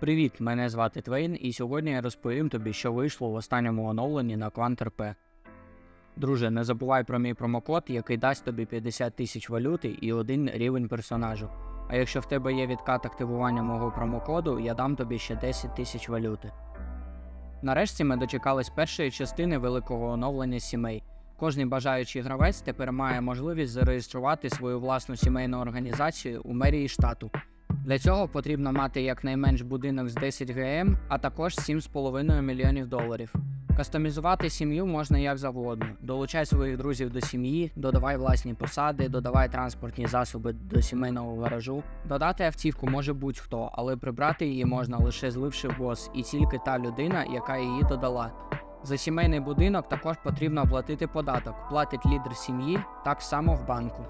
Привіт, мене звати Твейн, і сьогодні я розповім тобі, що вийшло в останньому оновленні на QuantRP. Друже, не забувай про мій промокод, який дасть тобі 50 тисяч валюти і один рівень персонажу. А якщо в тебе є відкат активування мого промокоду, я дам тобі ще 10 тисяч валюти. Нарешті ми дочекались першої частини великого оновлення сімей. Кожний бажаючий гравець тепер має можливість зареєструвати свою власну сімейну організацію у мерії штату. Для цього потрібно мати якнайменш будинок з 10 ГМ, а також 7,5 мільйонів доларів. Кастомізувати сім'ю можна як завгодно. Долучай своїх друзів до сім'ї, додавай власні посади, додавай транспортні засоби до сімейного гаражу. Додати автівку може будь-хто, але прибрати її можна лише зливши бос, і тільки та людина, яка її додала. За сімейний будинок також потрібно оплатити податок, платить лідер сім'ї так само в банку.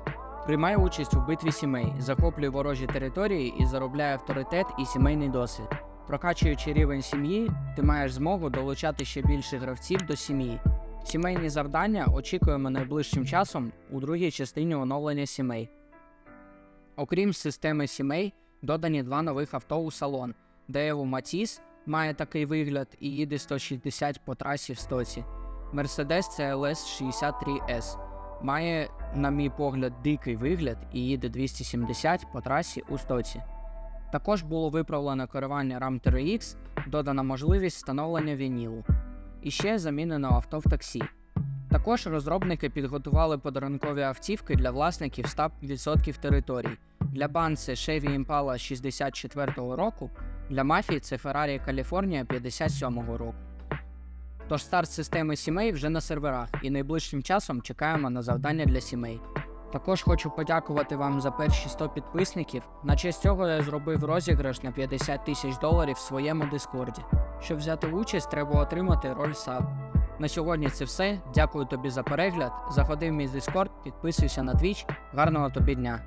Приймає участь у битві сімей, захоплює ворожі території і заробляє авторитет і сімейний досвід. Прокачуючи рівень сім'ї, ти маєш змогу долучати ще більше гравців до сім'ї. Сімейні завдання очікуємо найближчим часом у другій частині оновлення сімей. Окрім системи сімей, додані два нових авто у салон. Деєву Матіс має такий вигляд і їде 160 по трасі в стоці. Mercedes CLS 63S має, на мій погляд, дикий вигляд і їде 270 по трасі у стоці. Також було виправлено керування RAM 3X, додана можливість встановлення вінілу. І ще замінено авто в таксі. Також розробники підготували подарункові автівки для власників 100% територій. Для бан це Chevy Impala 64-го року, для мафії це Ferrari California 57-го року. Тож старт системи сімей вже на серверах, і найближчим часом чекаємо на завдання для сімей. Також хочу подякувати вам за перші 100 підписників. На честь цього я зробив розіграш на 50 тисяч доларів в своєму дискорді. Щоб взяти участь, треба отримати роль саб. На сьогодні це все. Дякую тобі за перегляд. Заходи в мій дискорд, підписуйся на Twitch. Гарного тобі дня!